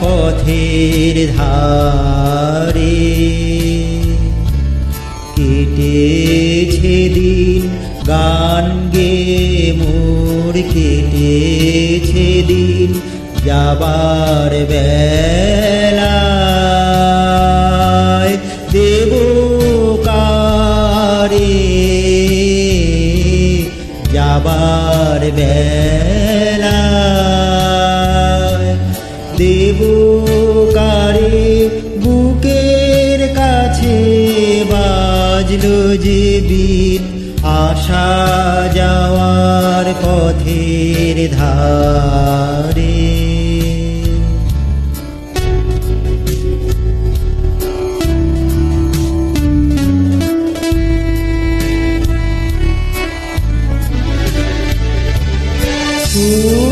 পথের ধারে কেটেছে দিন, গান গে মোর, কেটেছে দিন যাবার বেলায়। দেব কারে যাবার বেলায়। দেব কারে বুকের কাছে বাজলো যে বিন আসা যাওয়ার পথের ধারে। সুরগুলি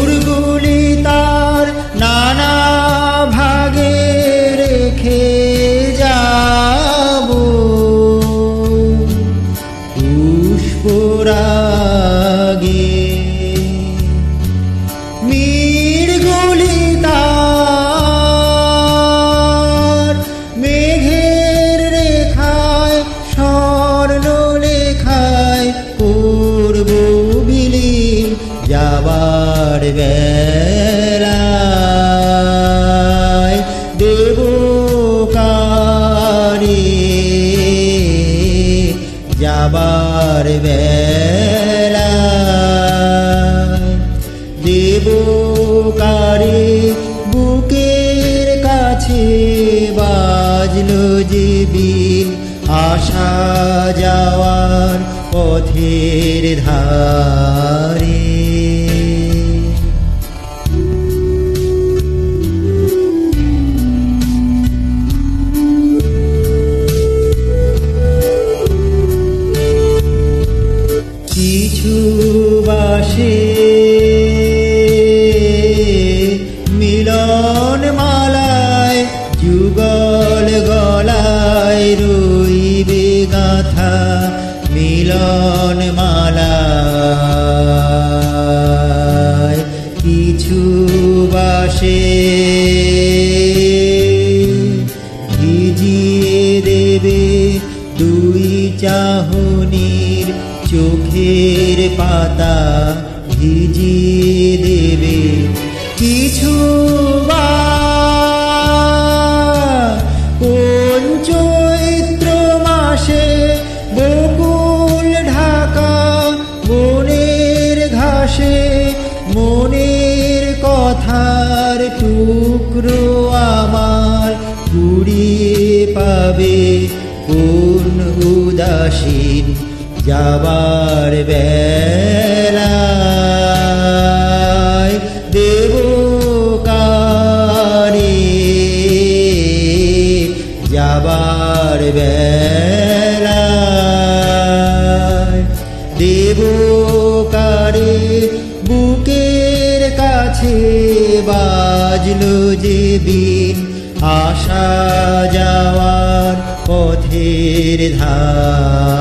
যাবার বেলায় দেব কারে যাবার বেলায় দেব কারে বুকের কাছে বাজলো যে আসা যাওয়ার পথের ধারে। কিছু বাসে। ভিজিয়ে দেবে দুই চাহনির চোখের পাতা। ভিজিয়ে দেবে কিছু বা। কোন চৈত্র মাসে মনের কথার টুকরো আমার কুড়িয়ে পাবে কোন উদাসীন যাবার বেলায় বাজলো যে বীর যাওয়ার পথের ধারে।